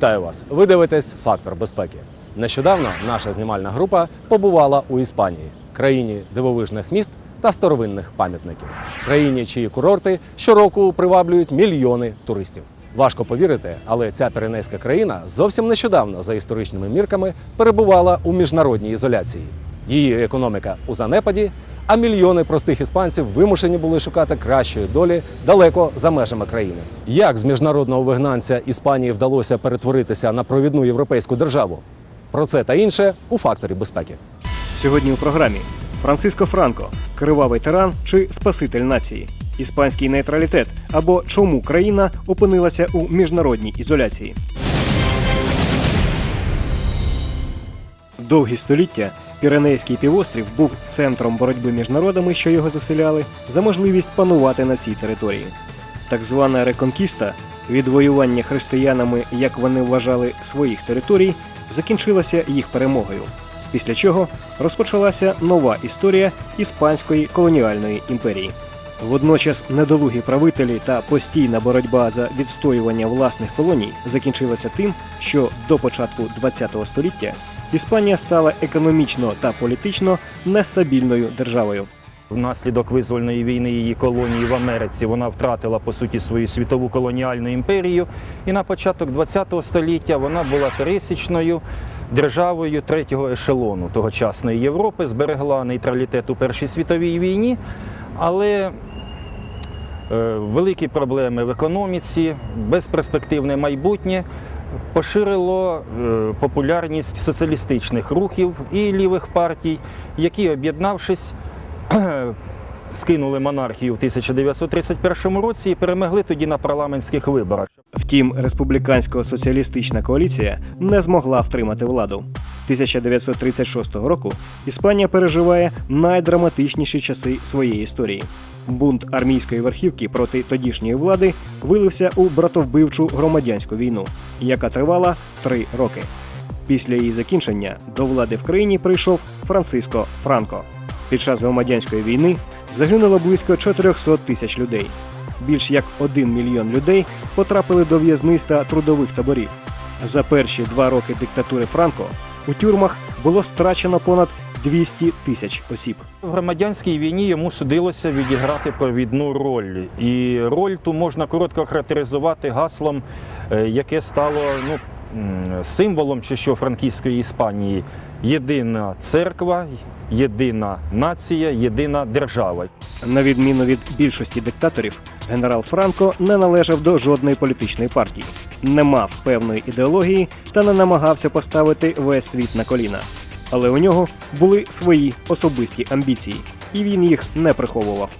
Вітаю вас! Ви дивитесь Фактор безпеки. Нещодавно наша знімальна група побувала у Іспанії, країні дивовижних міст та старовинних пам'ятників, країні, чиї курорти щороку приваблюють мільйони туристів. Важко повірити, але ця піренейська країна зовсім нещодавно, за історичними мірками, перебувала у міжнародній ізоляції. Її економіка у занепаді, а мільйони простих іспанців вимушені були шукати кращої долі далеко за межами країни. Як з міжнародного вигнанця Іспанії вдалося перетворитися на провідну європейську державу? Про це та інше у факторі безпеки. Сьогодні у програмі Франциско Франко, кривавий тиран чи спаситель нації, іспанський нейтралітет або чому країна опинилася у міжнародній ізоляції. Довгі століття Піренейський півострів був центром боротьби між народами, що його заселяли, за можливість панувати на цій території. Так звана реконкіста, відвоювання християнами, як вони вважали, своїх територій, закінчилася їх перемогою. Після чого розпочалася нова історія іспанської колоніальної імперії. Водночас недолугі правителі та постійна боротьба за відстоювання власних колоній закінчилася тим, що до початку ХХ століття Іспанія стала економічно та політично нестабільною державою. Внаслідок визвольної війни її колонії в Америці вона втратила по суті свою світову колоніальну імперію. І на початок ХХ століття вона була пересічною державою третього ешелону тогочасної Європи, зберегла нейтралітет у Першій світовій війні, але е, великі проблеми в економіці, безперспективне майбутнє. Поширило е, популярність соціалістичних рухів і лівих партій, які, об'єднавшись, скинули монархію в 1931 році і перемогли тоді на парламентських виборах. Втім, республікансько-соціалістична коаліція не змогла втримати владу. 1936 року Іспанія переживає найдраматичніші часи своєї історії. Бунт армійської верхівки проти тодішньої влади вилився у братовбивчу громадянську війну, яка тривала три роки. Після її закінчення до влади в країні прийшов Франциско Франко. Під час громадянської війни загинуло близько 400 тисяч людей. Більш як один мільйон людей потрапили до в'язниць та трудових таборів. За перші два роки диктатури Франко у тюрмах було страчено понад 200 тисяч осіб. В громадянській війні йому судилося відіграти провідну роль. І роль ту можна коротко характеризувати гаслом, е, яке стало ну, символом чи що франківської Іспанії. Єдина церква, єдина нація, єдина держава. На відміну від більшості диктаторів, генерал Франко не належав до жодної політичної партії, не мав певної ідеології та не намагався поставити весь світ на коліна. Але у нього були свої особисті амбіції, і він їх не приховував.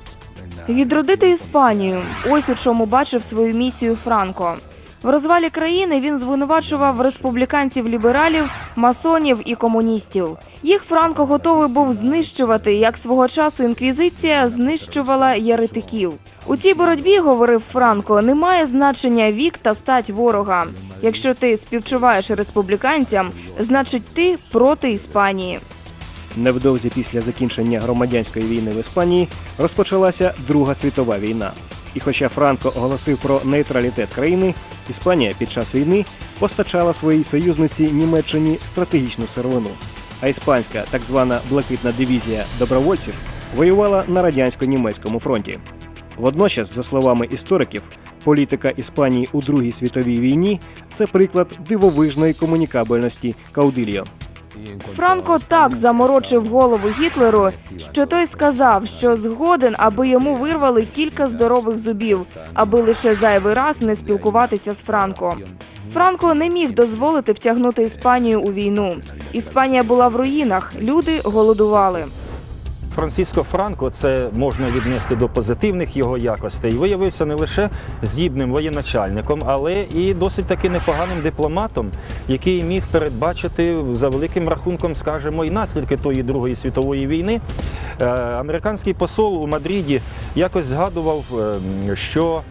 Відродити Іспанію ось у чому бачив свою місію Франко. В розвалі країни він звинувачував республіканців-лібералів, масонів і комуністів. Їх Франко готовий був знищувати, як свого часу інквізиція знищувала єретиків. У цій боротьбі, говорив Франко, немає значення вік та стать ворога. Якщо ти співчуваєш республіканцям, значить ти проти Іспанії. Невдовзі після закінчення громадянської війни в Іспанії розпочалася Друга світова війна. І хоча Франко оголосив про нейтралітет країни, Іспанія під час війни постачала своїй союзниці Німеччині стратегічну сировину. А іспанська так звана блакитна дивізія добровольців воювала на радянсько-німецькому фронті. Водночас, за словами істориків, політика Іспанії у Другій світовій війні це приклад дивовижної комунікабельності Каудильо. Франко так заморочив голову Гітлеру, що той сказав, що згоден, аби йому вирвали кілька здорових зубів, аби лише зайвий раз не спілкуватися з Франко. Франко не міг дозволити втягнути Іспанію у війну. Іспанія була в руїнах, люди голодували. Франциско Франко, це можна віднести до позитивних його якостей, виявився не лише здібним воєначальником, але і досить таки непоганим дипломатом, який міг передбачити за великим рахунком, скажімо, і наслідки тої Другої світової війни. Е, Американський посол у Мадриді якось згадував, е, що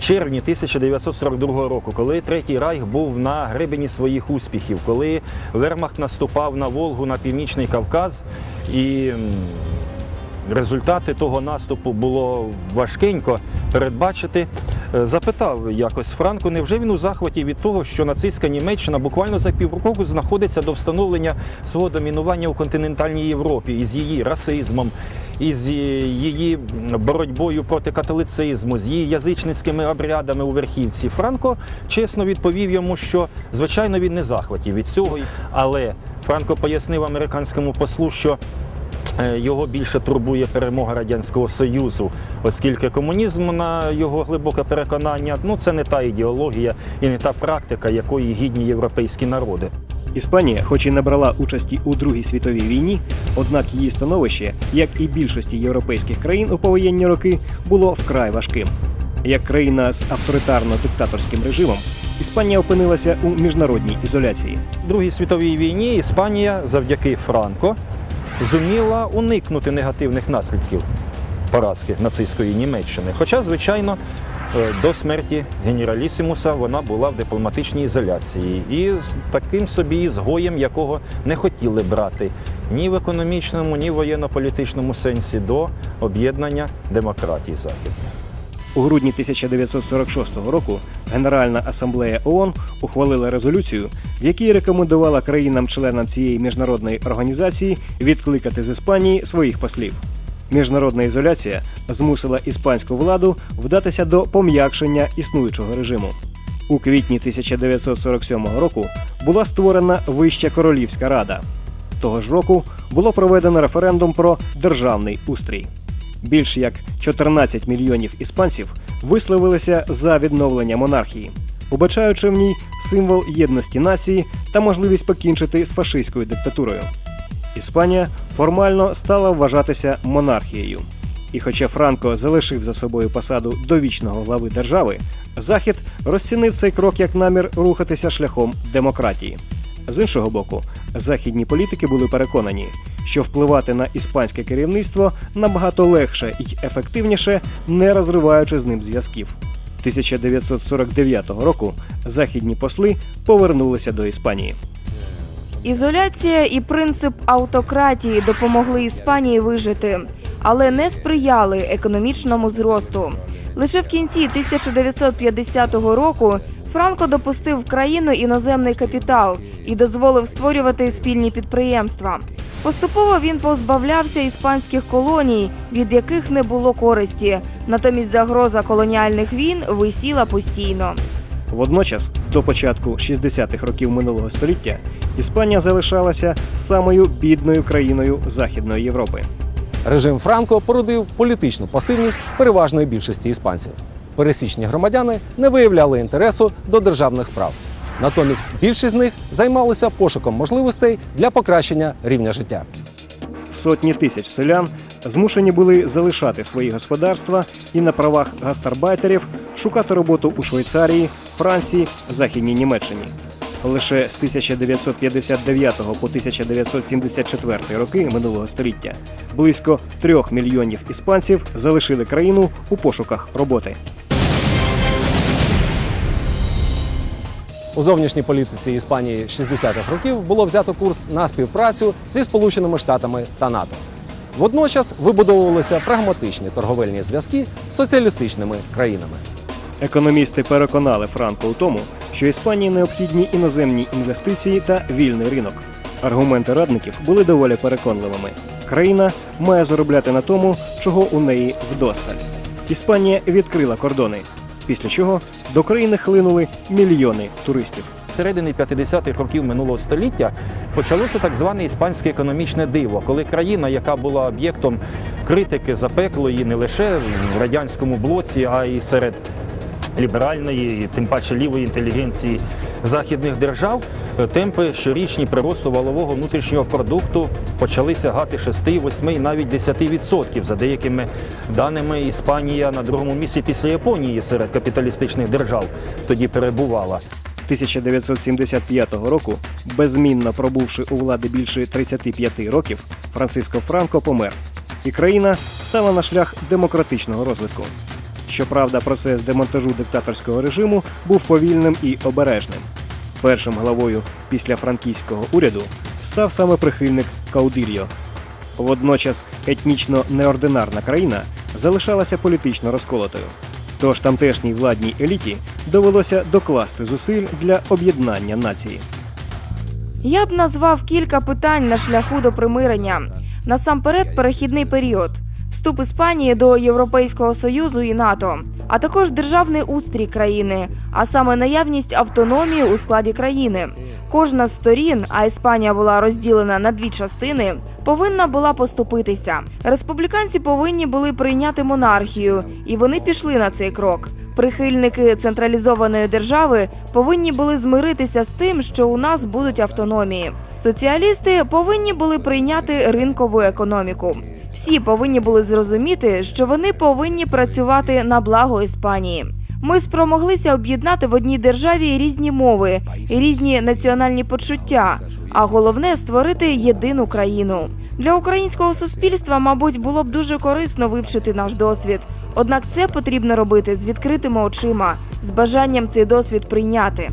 червні 1942 року, коли Третій Райх був на гребені своїх успіхів, коли Вермахт наступав на Волгу на північний Кавказ, і результати того наступу було важкенько передбачити. е, запитав якось Франко, невже він у захваті від того, що нацистська Німеччина буквально за півроку знаходиться до встановлення свого домінування у континентальній Європі із її расизмом, із її боротьбою проти католицизму, з її язичницькими обрядами у верхівці. Франко чесно відповів йому, що звичайно він не захваті від цього, але Франко пояснив американському послу, що Е, Його більше турбує перемога радянського союзу, оскільки комунізм, на його глибоке переконання, ну це не та ідеологія і не та практика, якої гідні європейські народи. Іспанія, хоч і не брала участі у Другій світовій війні, однак її становище, як і більшості європейських країн у повоєнні роки, було вкрай важким. Як країна з авторитарно-диктаторським режимом, Іспанія опинилася у міжнародній ізоляції. У Другій світовій війні Іспанія завдяки Франко зуміла уникнути негативних наслідків поразки нацистської Німеччини. Хоча, звичайно, до смерті генералісімуса вона була в дипломатичній ізоляції і з таким собі згоєм, якого не хотіли брати ні в економічному, ні в воєнно-політичному сенсі до об'єднання демократії Західної. У грудні 1946 року Генеральна асамблея ООН ухвалила резолюцію, в якій рекомендувала країнам-членам цієї міжнародної організації відкликати з Іспанії своїх послів. Міжнародна ізоляція змусила іспанську владу вдатися до пом'якшення існуючого режиму. У квітні 1947 року була створена Вища Королівська Рада. Того ж року було проведено референдум про державний устрій. Більш як 14 мільйонів іспанців висловилися за відновлення монархії, убачаючи в ній символ єдності нації та можливість покінчити з фашистською диктатурою. Іспанія формально стала вважатися монархією. І хоча Франко залишив за собою посаду довічного глави держави, Захід розцінив цей крок як намір рухатися шляхом демократії. З іншого боку, західні політики були переконані, що впливати на іспанське керівництво набагато легше і ефективніше, не розриваючи з ним зв'язків. 1949 року західні посли повернулися до Іспанії. Ізоляція і принцип автократії допомогли Іспанії вижити, але не сприяли економічному зросту. Лише в кінці 1950 року Франко допустив в країну іноземний капітал і дозволив створювати спільні підприємства. Поступово він позбавлявся іспанських колоній, від яких не було користі. Натомість загроза колоніальних війн висіла постійно. Водночас, до початку 60-х років минулого століття, Іспанія залишалася самою бідною країною Західної Європи. Режим Франко породив політичну пасивність переважної більшості іспанців. Пересічні громадяни не виявляли інтересу до державних справ. Натомість більшість з них займалися пошуком можливостей для покращення рівня життя. Сотні тисяч селян змушені були залишати свої господарства і на правах гастарбайтерів шукати роботу у Швейцарії, Франції, Західній Німеччині. Лише з 1959 по 1974 роки минулого століття близько трьох мільйонів іспанців залишили країну у пошуках роботи. У зовнішній політиці Іспанії 60-х років було взято курс на співпрацю зі Сполученими Штатами та НАТО. Водночас вибудовувалися прагматичні торговельні зв'язки з соціалістичними країнами. Економісти переконали Франко у тому, що Іспанії необхідні іноземні інвестиції та вільний ринок. Аргументи радників були доволі переконливими. Країна має заробляти на тому, чого у неї вдосталь. Іспанія відкрила кордони, після чого до країни хлинули мільйони туристів. Середини 50-х років минулого століття почалося так зване іспанське економічне диво, коли країна, яка була об'єктом критики запеклої не лише в радянському блоці, а й серед ліберальної, тим паче лівої інтелігенції західних держав, темпи щорічні приросту валового внутрішнього продукту почали сягати 6, 8 і навіть 10%. За деякими даними, Іспанія на другому місці після Японії серед капіталістичних держав тоді перебувала. 1975 року, беззмінно пробувши у влади більше 35 років, Франциско Франко помер, і країна стала на шлях демократичного розвитку. Щоправда, процес демонтажу диктаторського режиму був повільним і обережним. Першим главою після франкійського уряду став саме прихильник Каудильо. Водночас етнічно неординарна країна залишалася політично розколотою. Тож тамтешній владній еліті довелося докласти зусиль для об'єднання нації. Я б назвав кілька питань на шляху до примирення. Насамперед, перехідний період, вступ Іспанії до Європейського союзу і НАТО, а також державний устрій країни, а саме наявність автономії у складі країни. Кожна з сторін, а Іспанія була розділена на дві частини, повинна була поступитися. Республіканці повинні були прийняти монархію, і вони пішли на цей крок. Прихильники централізованої держави повинні були змиритися з тим, що у нас будуть автономії. Соціалісти повинні були прийняти ринкову економіку. Всі повинні були зрозуміти, що вони повинні працювати на благо Іспанії. Ми спромоглися об'єднати в одній державі різні мови, різні національні почуття, а головне створити єдину країну. Для українського суспільства, мабуть, було б дуже корисно вивчити наш досвід. Однак це потрібно робити з відкритими очима, з бажанням цей досвід прийняти.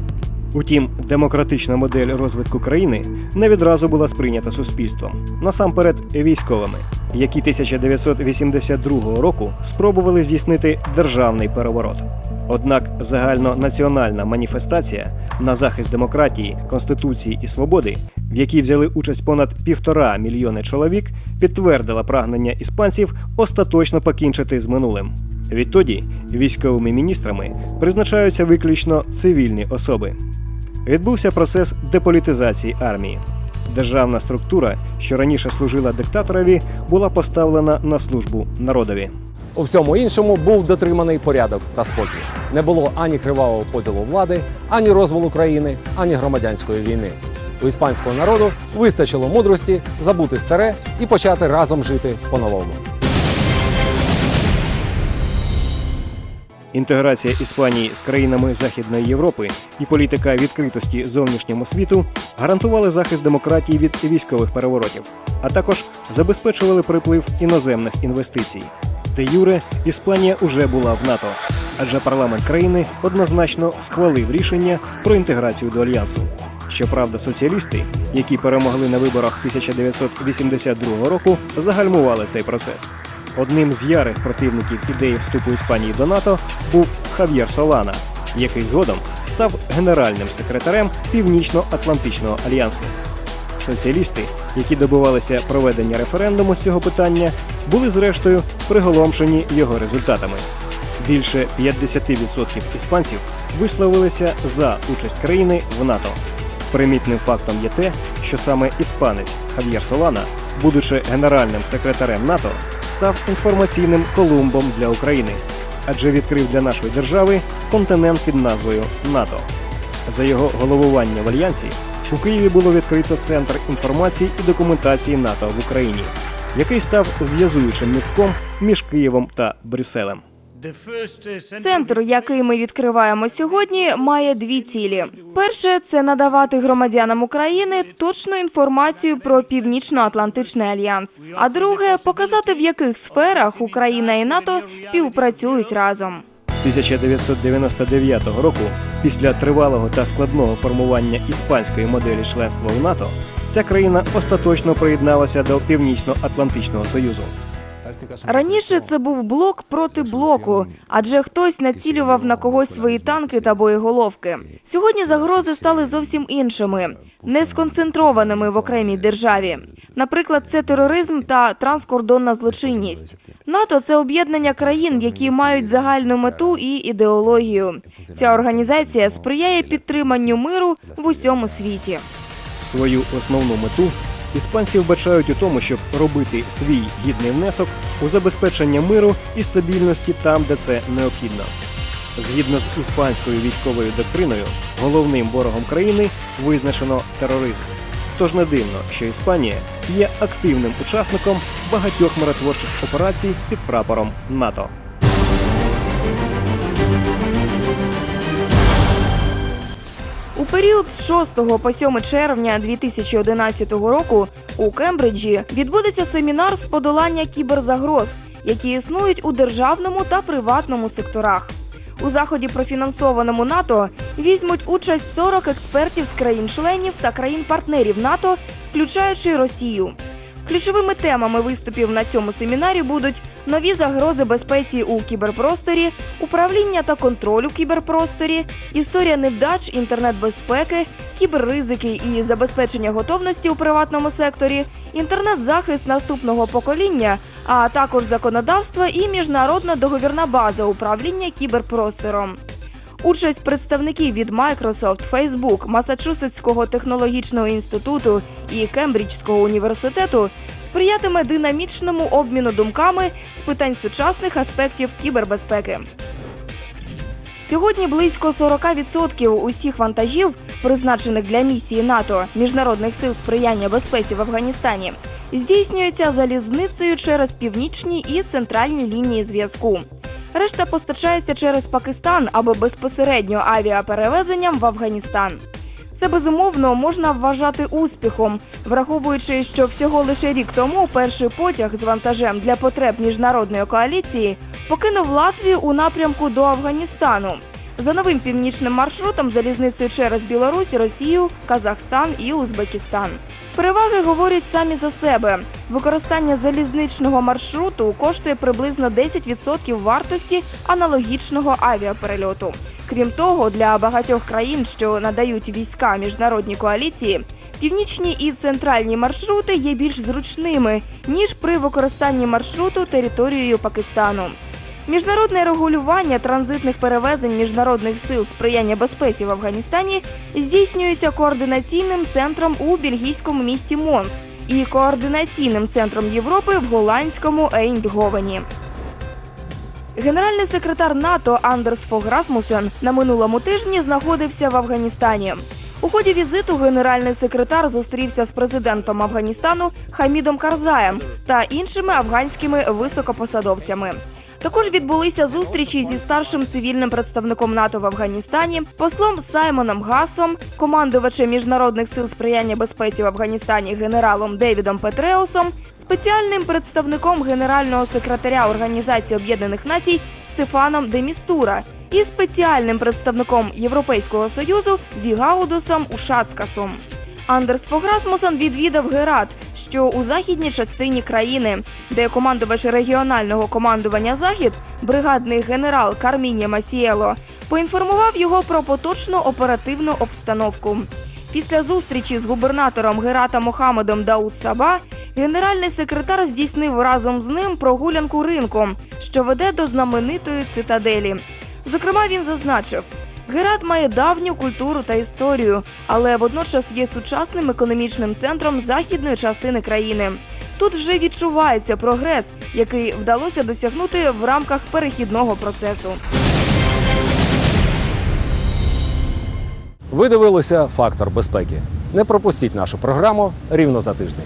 Утім, демократична модель розвитку країни не відразу була сприйнята суспільством, насамперед військовими, які 1982 року спробували здійснити державний переворот. Однак загальнонаціональна маніфестація на захист демократії, конституції і свободи, в якій взяли участь понад півтора мільйони чоловік, підтвердила прагнення іспанців остаточно покінчити з минулим. Відтоді військовими міністрами призначаються виключно цивільні особи. Відбувся процес деполітизації армії. Державна структура, що раніше служила диктаторові, була поставлена на службу народові. У всьому іншому був дотриманий порядок та спокій. Не було ані кривавого поділу влади, ані розвалу країни, ані громадянської війни. У іспанського народу вистачило мудрості забути старе і почати разом жити по-новому. Інтеграція Іспанії з країнами Західної Європи і політика відкритості зовнішньому світу гарантували захист демократії від військових переворотів, а також забезпечували приплив іноземних інвестицій. Де Юре Іспанія уже була в НАТО, адже парламент країни однозначно схвалив рішення про інтеграцію до альянсу. Щоправда, соціалісти, які перемогли на виборах 1982 року, загальмували цей процес. Одним з ярих противників ідеї вступу Іспанії до НАТО був Хав'єр Солана, який згодом став генеральним секретарем Північно-Атлантичного альянсу. Соціалісти, які добивалися проведення референдуму з цього питання, були зрештою приголомшені його результатами. Більше 50% іспанців висловилися за участь країни в НАТО. Примітним фактом є те, що саме іспанець Хав'єр Солана, будучи генеральним секретарем НАТО, став інформаційним колумбом для України, адже відкрив для нашої держави континент під назвою НАТО. За його головування в альянсі у Києві було відкрито центр інформації і документації НАТО в Україні, який став зв'язуючим містком між Києвом та Брюсселем. Центр, який ми відкриваємо сьогодні, має дві цілі: перше це надавати громадянам України точну інформацію про Північно-Атлантичний альянс. А друге показати, в яких сферах Україна і НАТО співпрацюють разом. 1999 року, після тривалого та складного формування іспанської моделі членства в НАТО, ця країна остаточно приєдналася до Північно-Атлантичного Союзу. Раніше це був блок проти блоку, адже хтось націлював на когось свої танки та боєголовки. Сьогодні загрози стали зовсім іншими, не сконцентрованими в окремій державі. Наприклад, це тероризм та транскордонна злочинність. НАТО це об'єднання країн, які мають загальну мету і ідеологію. Ця організація сприяє підтриманню миру в усьому світі. Свою основну мету іспанці вбачають у тому, щоб робити свій гідний внесок у забезпечення миру і стабільності там, де це необхідно. Згідно з іспанською військовою доктриною, головним ворогом країни визначено тероризм. Тож не дивно, що Іспанія є активним учасником багатьох миротворчих операцій під прапором НАТО. Період з 6 по 7 червня 2011 року у Кембриджі відбудеться семінар з подолання кіберзагроз, які існують у державному та приватному секторах. У заході, профінансованому НАТО, візьмуть участь 40 експертів з країн-членів та країн-партнерів НАТО, включаючи Росію. Ключовими темами виступів на цьому семінарі будуть нові загрози безпеці у кіберпросторі, управління та контроль у кіберпросторі, історія невдач інтернет-безпеки, кіберризики і забезпечення готовності у приватному секторі, інтернет-захист наступного покоління, а також законодавство і міжнародна договірна база управління кіберпростором. Участь представників від Microsoft, Facebook, Масачусетського технологічного інституту і Кембриджського університету сприятиме динамічному обміну думками з питань сучасних аспектів кібербезпеки. Сьогодні близько 40% усіх вантажів, призначених для місії НАТО міжнародних сил сприяння безпеці в Афганістані, здійснюється залізницею через північні і центральні лінії зв'язку. Решта постачається через Пакистан або безпосередньо авіаперевезенням в Афганістан. Це безумовно можна вважати успіхом, враховуючи, що всього лише рік тому перший потяг з вантажем для потреб міжнародної коаліції покинув Латвію у напрямку до Афганістану. За новим північним маршрутом залізницею через Білорусь, Росію, Казахстан і Узбекистан. Переваги говорять самі за себе. Використання залізничного маршруту коштує приблизно 10% вартості аналогічного авіаперельоту. Крім того, для багатьох країн, що надають війська міжнародній коаліції, північні і центральні маршрути є більш зручними ніж при використанні маршруту територією Пакистану. Міжнародне регулювання транзитних перевезень міжнародних сил сприяння безпеці в Афганістані здійснюється координаційним центром у бельгійському місті Монс і координаційним центром Європи в голландському Ейндговені. Генеральний секретар НАТО Андерс Фог Расмусен на минулому тижні знаходився в Афганістані. У ході візиту генеральний секретар зустрівся з президентом Афганістану Хамідом Карзаєм та іншими афганськими високопосадовцями. Також відбулися зустрічі зі старшим цивільним представником НАТО в Афганістані, послом Саймоном Гасом, командувачем міжнародних сил сприяння безпеці в Афганістані генералом Девідом Петреусом, спеціальним представником генерального секретаря Організації Об'єднаних Націй Стефаном Демістура і спеціальним представником Європейського союзу Вігаудусом Ушацкасом. Андерс Фограсмусен відвідав Герат, що у західній частині країни, де командувач регіонального командування Захід, бригадний генерал Карміні Масієло, поінформував його про поточну оперативну обстановку. Після зустрічі з губернатором Герата Мохамедом Дауд Саба генеральний секретар здійснив разом з ним прогулянку ринком, що веде до знаменитої цитаделі. Зокрема, він зазначив. Герат має давню культуру та історію, але водночас є сучасним економічним центром західної частини країни. Тут вже відчувається прогрес, який вдалося досягнути в рамках перехідного процесу. Ви дивилися фактор безпеки. Не пропустіть нашу програму рівно за тиждень.